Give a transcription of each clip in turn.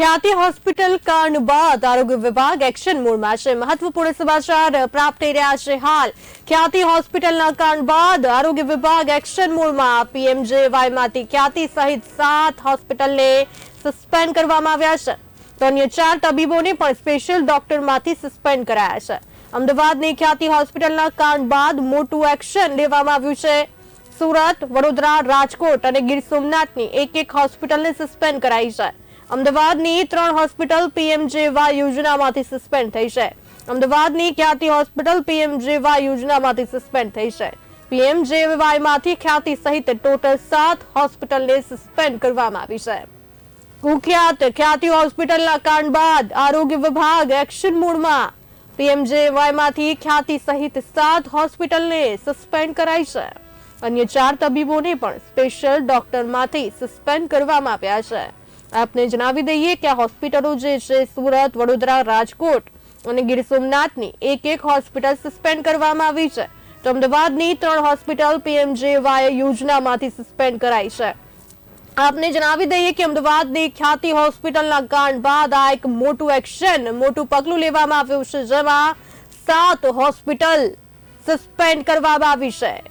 ખ્યાતિ હોસ્પિટલ કાંડ બાદ આરોગ્ય વિભાગ એક્શન મોડમાં છે. મહત્વપૂર્ણ સમાચાર પ્રાપ્ત થઈ રહ્યા છે હાલ. ખ્યાતિ હોસ્પિટલના કાંડ બાદ આરોગ્ય વિભાગ એક્શન મોડમાં પીએમજેવાયમાંથી ખ્યાતિ સહિત સાત હોસ્પિટલને સસ્પેન્ડ કરવામાં આવ્યા છે. તો અન્ય ચાર તબીબોને પણ સ્પેશિયલ ડોક્ટરમાંથી સસ્પેન્ડ કરાયા છે. અમદાવાદની ખ્યાતિ હોસ્પિટલના કાંડ બાદ મોટું એક્શન લેવામાં આવ્યું છે. સુરત, વડોદરા, રાજકોટ અને ગીર સોમનાથની એક એક હોસ્પિટલને સસ્પેન્ડ કરાઈ છે. અમદાવાદની ત્રણ હોસ્પિટલ પીએમજેવાય યોજનામાંથી સસ્પેન્ડ થઈ છે. અમદાવાદની ખ્યાતિ હોસ્પિટલ પીએમજેવાય યોજનામાંથી સસ્પેન્ડ થઈ છે. પીએમજેવાયમાંથી ખ્યાતિ સહિત ટોટલ સાત હોસ્પિટલને સસ્પેન્ડ કરવામાં આવી છે. કુખ્યાત ખ્યાતિ હોસ્પિટલના કાંડ બાદ આરોગ્ય વિભાગ એક્શન મોડમાં પીએમજેવાયમાંથી ખ્યાતિ સહિત સાત હોસ્પિટલને સસ્પેન્ડ કરાઈ છે. અન્ય ચાર તબીબોને પણ સ્પેશિયલ ડોક્ટરમાંથી સસ્પેન્ડ કરવામાં આવ્યા છે. આપને જણાવી દઈએ કે આ હોસ્પિટલો જે છે, સુરત, વડોદરા, રાજકોટ અને ગીર સોમનાથની એક એક હોસ્પિટલ સસ્પેન્ડ કરવામાં આવી છે. તો અમદાવાદની ત્રણ હોસ્પિટલ પીએમજેવાય યોજનામાંથી સસ્પેન્ડ કરાઈ છે. આપને જણાવી દઈએ કે અમદાવાદની ખ્યાતિ હોસ્પિટલના કાંડ બાદ આ એક મોટું એક્શન, મોટું પગલું લેવામાં આવ્યું છે, જેમાં સાત હોસ્પિટલ સસ્પેન્ડ કરવામાં આવી છે.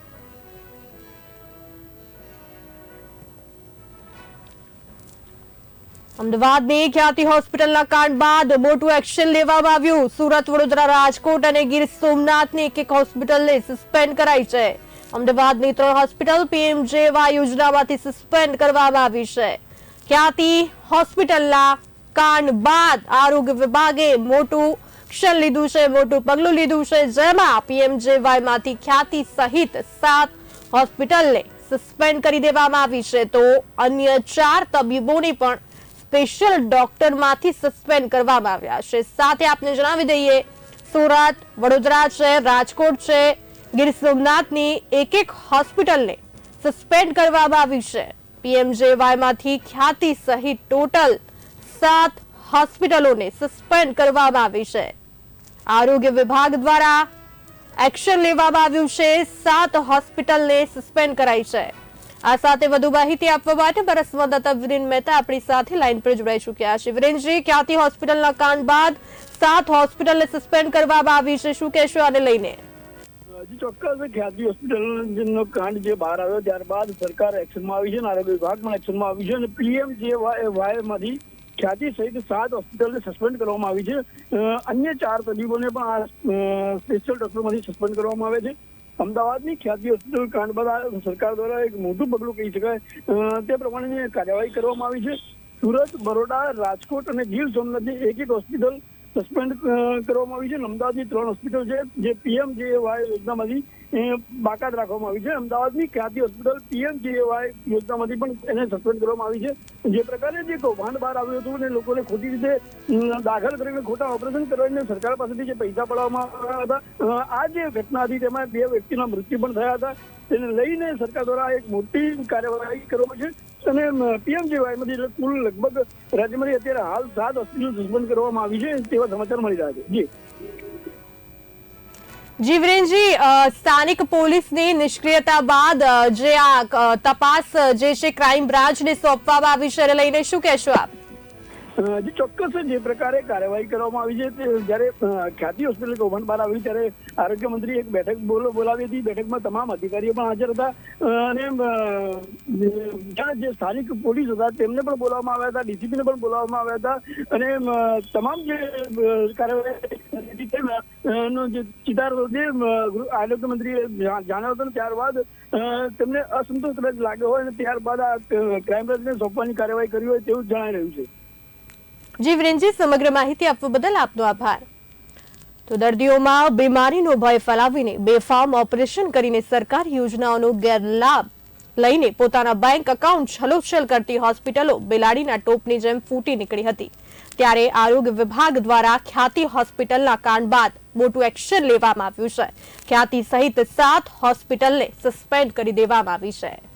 અમદાવાદની ખ્યાતિ હોસ્પિટલના કાંડ બાદ મોટું એક્શન લેવામાં આવ્યું. સુરત, વડોદરા, રાજકોટ અને ગીર સોમનાથની એક એક હોસ્પિટલને સસ્પેન્ડ કરાઈ છે. અમદાવાદની ત્રણ હોસ્પિટલ પીએમજેવાય યોજનામાંથી સસ્પેન્ડ કરવામાં આવી છે. ખ્યાતિ હોસ્પિટલના કાંડ બાદ આરોગ્ય વિભાગે મોટું એક્શન લીધું છે, મોટું પગલું લીધું છે, જેમાં પીએમજેવાયમાંથી ખ્યાતિ સહિત સાત હોસ્પિટલને સસ્પેન્ડ કરી દેવામાં આવી છે. તો અન્ય ચાર તબીબોને પણ સ્પેશિયલ ડોક્ટરમાંથી સસ્પેન્ડ કરવામાં આવ્યા છે. સાથે આપને જણાવી દઈએ, સુરત, વડોદરા છે, રાજકોટ છે, ગીર સોમનાથની એક એક હોસ્પિટલને સસ્પેન્ડ કરવામાં આવી છે. પીએમજેવાયમાંથી ખ્યાતિ સહિત ટોટલ સાત હોસ્પિટલોને સસ્પેન્ડ કરવામાં આવી છે. આરોગ્ય વિભાગ દ્વારા એક્શન લેવામાં આવ્યું છે. સાત હોસ્પિટલને સસ્પેન્ડ કરાઈ છે. આ સાથે વધુ માહિતી આપવા માટે મારા સંવાદદાતા વિરેન મહેતા આપણી સાથે લાઈન પર જોડાઈ ચૂક્યા છે. વિરેનજી, ક્યાંથી હોસ્પિટલના કાંડ બાદ સાત હોસ્પિટલને સસ્પેન્ડ કરવામાં આવી છે? શું કહેશો આને લઈને? ચોક્કસ ખ્યાતિ હોસ્પિટલનો કાંડ જે બહાર આવ્યો, ત્યારબાદ સરકાર એક્શનમાં આવી છે અને આરોગ્ય વિભાગ પણ એક્શનમાં આવી છે અને પીએમ જે વાયમાંથી ખ્યાતિ સહિત સાત હોસ્પિટલને સસ્પેન્ડ કરવામાં આવી છે. અન્ય ચાર તબીબોને પણ આ સ્પેશિયલ ડોક્ટરમાંથી સસ્પેન્ડ કરવામાં આવે છે. અમદાવાદની ખ્યાતિ હોસ્પિટલ કાંડ બાદ સરકાર દ્વારા એક મોટું પગલું કહી શકાય. તે પ્રમાણેની કાર્યવાહી કરવામાં આવી છે, સુરત, બરોડા, રાજકોટ અને ગીર સોમનાથની એક એક હોસ્પિટલ સસ્પેન્ડ કરવામાં આવી છે. અમદાવાદની ત્રણ હોસ્પિટલ છે, જે પીએમ જેવાય યોજનામાંથી બાકાત રાખવામાં આવી છે. અમદાવાદની ખ્યાતિ હોસ્પિટલ પીએમજીએવાય યોજનામાંથી પણ એને સસ્પેન્ડ કરવામાં આવી છે. જે પ્રકારે જે કૌભાંડ બહાર આવ્યું હતું અને લોકોને ખોટી રીતે દાખલ કરીને ખોટા ઓપરેશન કરાવીને સરકાર પાસેથી જે પૈસા પડાવવામાં આવ્યા હતા આ જે ઘટના હતી તેમાં બે વ્યક્તિના મૃત્યુ પણ થયા હતા. તેને લઈને સરકાર દ્વારા એક મોટી કાર્યવાહી કરવામાં છે અને પીએમજીવાયમાંથી એટલે કુલ લગભગ રાજ્યમાંથી અત્યારે હાલ સાત હોસ્પિટલ સસ્પેન્ડ કરવામાં આવી છે તેવા સમાચાર મળી રહ્યા છે. જી. જી વિરેનજી અ, સ્થાનિક પોલીસની નિષ્ક્રિયતા બાદ જે આ તપાસ જે છે ક્રાઇમ બ્રાન્ચને સોંપવામાં આવી છે લઈને શું કહેશો આપ? જે ચોક્કસ જે પ્રકારે કાર્યવાહી કરવામાં આવી છે. તે જ્યારે ખ્યાતિ હોસ્પિટલ કૌભાંડ બહાર આવ્યું ત્યારે આરોગ્ય મંત્રી એક બેઠક બોલ- બોલાવી હતી. બેઠકમાં તમામ અધિકારીઓ પણ હાજર હતા. અને જે સ્થાનિક પોલીસ હતા, તેમને પણ બોલાવવામાં આવ્યા હતા. ડીસીપીને પણ બોલાવવામાં આવ્યા હતા. અને તમામ જે કાર્યવાહી જે ચિતાર જે આરોગ્ય મંત્રીએ જાણ્યો હતો. ત્યારબાદ તેમને અસંતોષ લાગ્યો હોય અને ત્યારબાદ આ ક્રાઇમ બ્રાન્ચને સોંપવાની કાર્યવાહી કરી હોય તેવું જણાઈ રહ્યું છે. જી વિરેનજી, સમગ્ર માહિતી આપવા બદલ આપનો આભાર. તો દર્દીઓમાં બીમારીનો ભય ફેલાવીને બેફામ ઓપરેશન કરીને સરકારી યોજનાઓનો ગેરલાભ લઈને પોતાના બેંક એકાઉન્ટ છલોછલ કરતી હોસ્પિટલો બિલાડીના ટોપની જેમ ફૂટી નીકળી હતી. ત્યારે આરોગ્ય વિભાગ દ્વારા ખ્યાતિ હોસ્પિટલના કાંડ બાદ મોટું એક્શન લેવામાં આવ્યું છે. ખ્યાતિ સહિત સાત હોસ્પિટલને સસ્પેન્ડ કરી દેવામાં આવી છે.